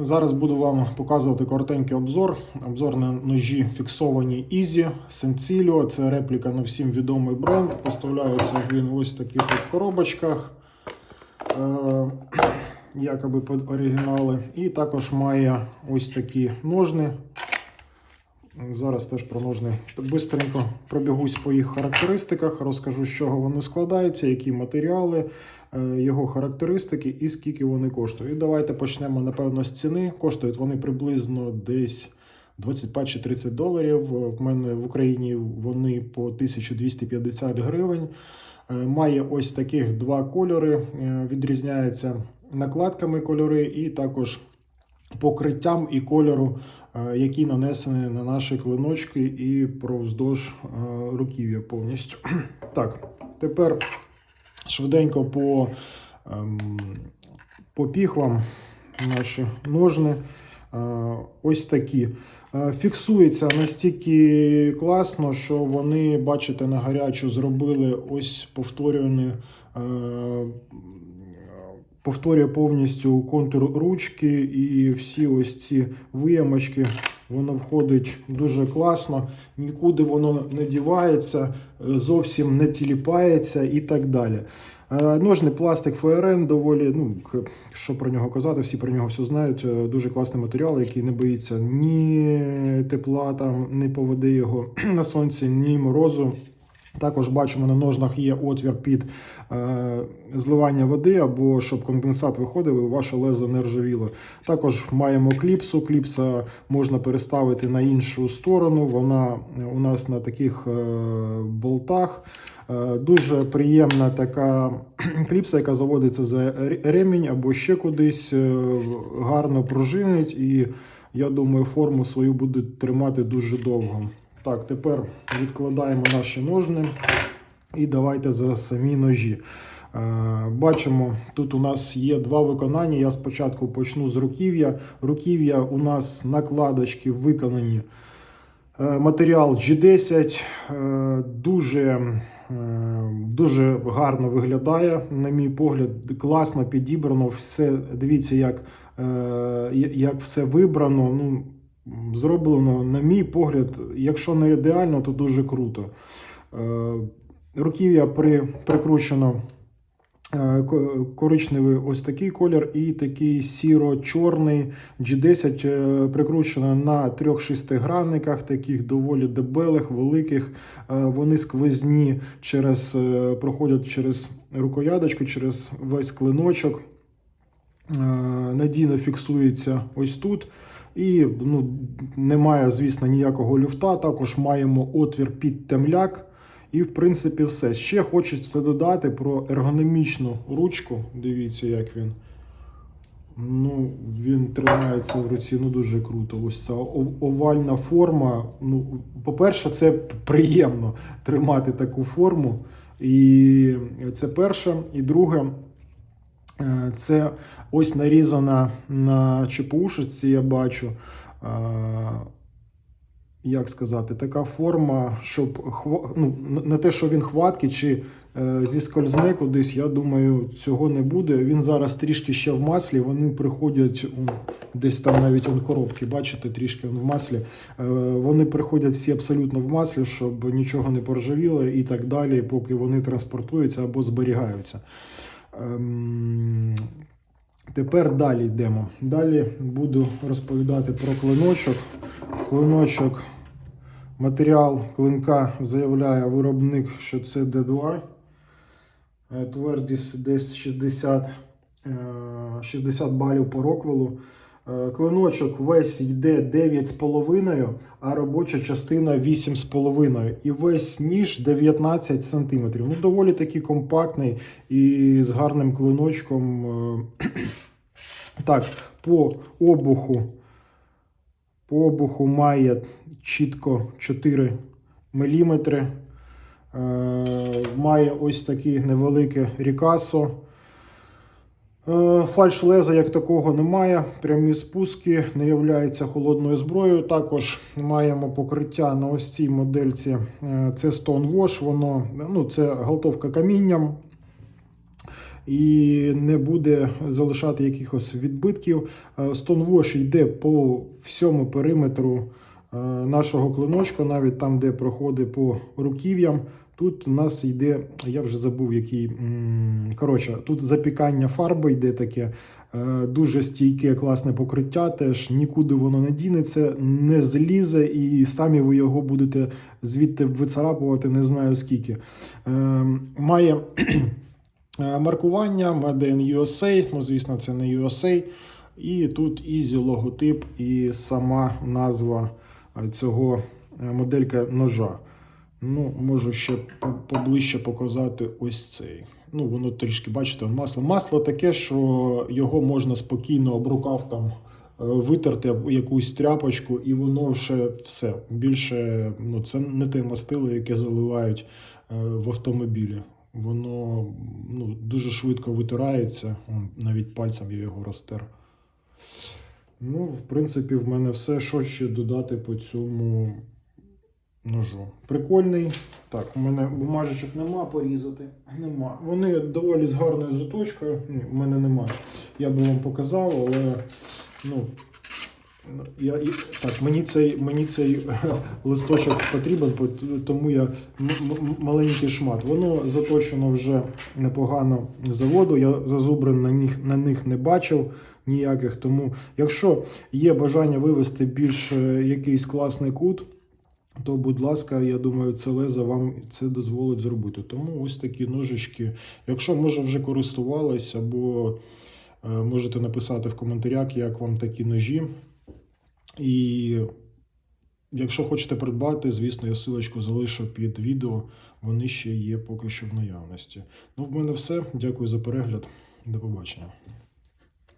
Зараз буду вам показувати коротенький обзор. Обзор на ножі фіксовані Easy Sencilio. Це репліка на всім відомий бренд. Поставляється він ось в таких от коробочках, е, якоби під оригінали. І також має ось такі ножни. Зараз теж про бистренько пробігусь по їх характеристиках, розкажу, з чого вони складаються, які матеріали, е, його характеристики і скільки вони коштують. І давайте почнемо, напевно, з ціни. Коштують вони приблизно десь 25 чи 30 доларів. В мене в Україні вони по 1250 гривень. Е, Має ось таких два кольори, е, відрізняються накладками кольори і також покриттям і кольору, е, які нанесені на наші клиночки і провздовж е, руків'я повністю. Так, тепер швиденько по, ем, по піхвам наші ножни. Е, Ось такі. Е, Фіксується настільки класно, що вони, бачите, на гарячу зробили ось повторюваний е, повторює повністю контур ручки і всі ось ці виямочки. Воно входить дуже класно, нікуди воно не дівається, е, зовсім не тіліпається і так далі. Е, Ножний пластик ФРН доволі, ну, що про нього казати, всі про нього все знають. Е, Дуже класний матеріал, який не боїться ні тепла, там, не поведе його на сонці, ні морозу. Також бачимо, на ножнах є отвір під е, зливання води або щоб конденсат виходив і ваше лезо не ржавіло. Також маємо кліпсу. Кліпса можна переставити на іншу сторону. Вона у нас на таких е, болтах. Е, дуже приємна така кліпса, яка заводиться за ремінь або ще кудись. е, гарно пружинить і я думаю, форму свою буде тримати дуже довго. Так, тепер відкладаємо наші ножни і давайте за самі ножі. Е, Бачимо, тут у нас є два виконання. Я спочатку почну з руків'я. Руків'я у нас накладочки виконані. Е, Матеріал G10 е, дуже, дуже гарно виглядає, на мій погляд, класно підібрано. Все, дивіться, як, як все вибрано. Ну, зроблено, на мій погляд, якщо не ідеально, то дуже круто. Е, Руків'я при, прикручено е, коричневий ось такий колір і такий сіро-чорний G10 е, прикручено на трьох шестигранниках, таких доволі дебелих, великих. Вони сквозні через, проходять через рукояточку, через весь клиночок. Е, Надійно фіксується ось тут. І ну, немає, звісно, ніякого люфта. Також маємо отвір під темляк. І, в принципі, все. Ще хочеться додати про ергономічну ручку. Дивіться, як він. Ну, він тримається в руці ну дуже круто. Ось ця овальна форма. Ну, по-перше, це приємно тримати таку форму. І це перше. І друге, це ось нарізана на ЧПУшечці, я бачу. е, Як сказати, така форма, щоб ну, не те, що він хваткий чи е, зіскользне кудись, я думаю, цього не буде. Він зараз трішки ще в маслі. Вони приходять м, десь там навіть он коробки, бачите, трішки он в маслі. Е, вони приходять всі абсолютно в маслі, щоб нічого не поржавіло і так далі, поки вони транспортуються або зберігаються. Ем, Тепер далі йдемо. Далі буду розповідати про клиночок. Клиночок, матеріал клинка заявляє виробник, що це D2. Е, Твердість десь 60, е, 60 балів по роквелу. Е, Клиночок весь йде 9,5, а робоча частина 8,5. І весь ніж 19 см. Ну, доволі таки компактний і з гарним клиночком. Е, Так, по обуху. По обуху має чітко 4 мм. Е, має ось таке невелике рікасо. Е, Фальш леза як такого немає. Прямі спуски не являється холодною зброєю. Також маємо покриття на ось цій модельці. Е, Це Stonewash, воно ну, це галтовка камінням. і не буде залишати якихось відбитків. Е, Stonewash йде по всьому периметру е, нашого клиночка, навіть там, де проходить по руків'ям. Тут у нас йде, я вже забув, який. Коротше, тут запікання фарби йде таке. е, Дуже стійке, класне покриття. Теж нікуди воно не дінеться, не злізе, і самі ви його будете звідти вицарапувати, не знаю скільки. Е, Має е, маркування Made in USA, ну, звісно, це не USA. І тут Easy логотип і сама назва е, цього е, моделька ножа. Ну, можу ще поближче показати ось цей. Ну, воно трішки, бачите, масло. Масло таке, що його можна спокійно об рукав там е, витерти якусь тряпочку, і воно вже все. Більше ну, це не те мастило, яке заливають е, в автомобілі. Воно ну, дуже швидко витирається. Навіть пальцем я його розтер. Ну, в принципі, в мене все. Що ще додати по цьому ножу. Прикольний. Так, у мене бумажечок нема порізати. Нема. Вони доволі з гарною заточкою. Ні, в мене нема. Я би вам показав, але ну. Я, так, мені цей, мені цей листочок потрібен, тому я маленький шмат. Воно заточено вже непогано заводу. Я зазубрин на них, на них не бачив ніяких. Тому, якщо є бажання вивести більш е, якийсь класний кут, то, будь ласка, я думаю, це лезо вам це дозволить зробити. Тому ось такі ножички. Якщо може вже користувались, або е, можете написати в коментарях, як вам такі ножі. І якщо хочете придбати, звісно, я силочку залишу під відео. Вони ще є поки що в наявності. Ну, в мене все. Дякую за перегляд. До побачення.